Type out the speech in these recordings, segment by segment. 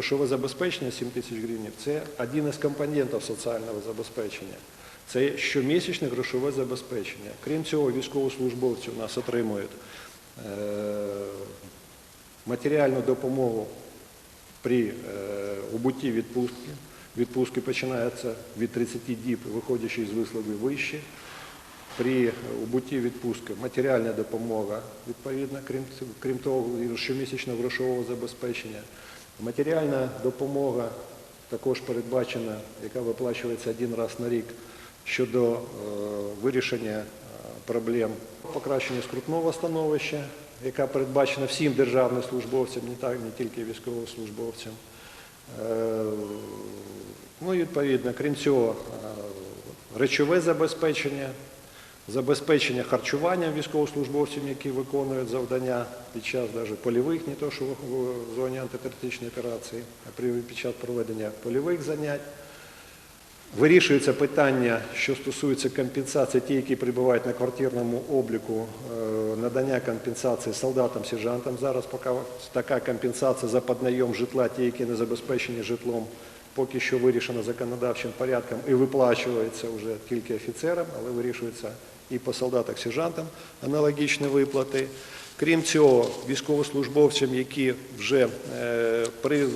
грошове забезпечення 7 тисяч гривень це один із компонентів соціального забезпечення. Це щомісячне грошове забезпечення. Крім цього, військовослужбовці у нас отримують е, матеріальну допомогу при е, убутті відпустки. Відпустки починаються від 30 діб, виходячи з висловів вище. При убутті відпустки матеріальна допомога, відповідно, крім, крім того, щомісячного грошового забезпечення. Матеріальна допомога також передбачена, яка виплачується один раз на рік щодо е, вирішення е, проблем покращення скрутного становища, яка передбачена всім державним службовцям, не так, не тільки військовослужбовцям. Е, Ну і відповідно, крім цього, речове забезпечення, забезпечення харчуванням військовослужбовців, які виконують завдання під час навіть польових, не то що в зоні антитерористичної операції, а під час проведення польових занять. Вирішується питання, що стосується компенсації, ті, які перебувають на квартирному обліку, е, надання компенсації солдатам, сержантам. Зараз поки така компенсація за поднайом житла, ті, які не забезпечені житлом, поки що вирішено законодавчим порядком і виплачується вже тільки офіцерам, але вирішується і по солдатах, сержантам аналогічні виплати. Крім цього, військовослужбовцям, які вже е, е,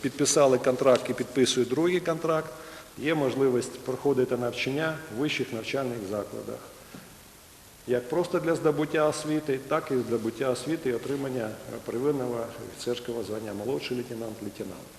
підписали контракт і підписують другий контракт, є можливість проходити навчання в вищих навчальних закладах. Як просто для здобуття освіти, так і здобуття освіти і отримання первинного офіцерського звання молодший лейтенант, лейтенант.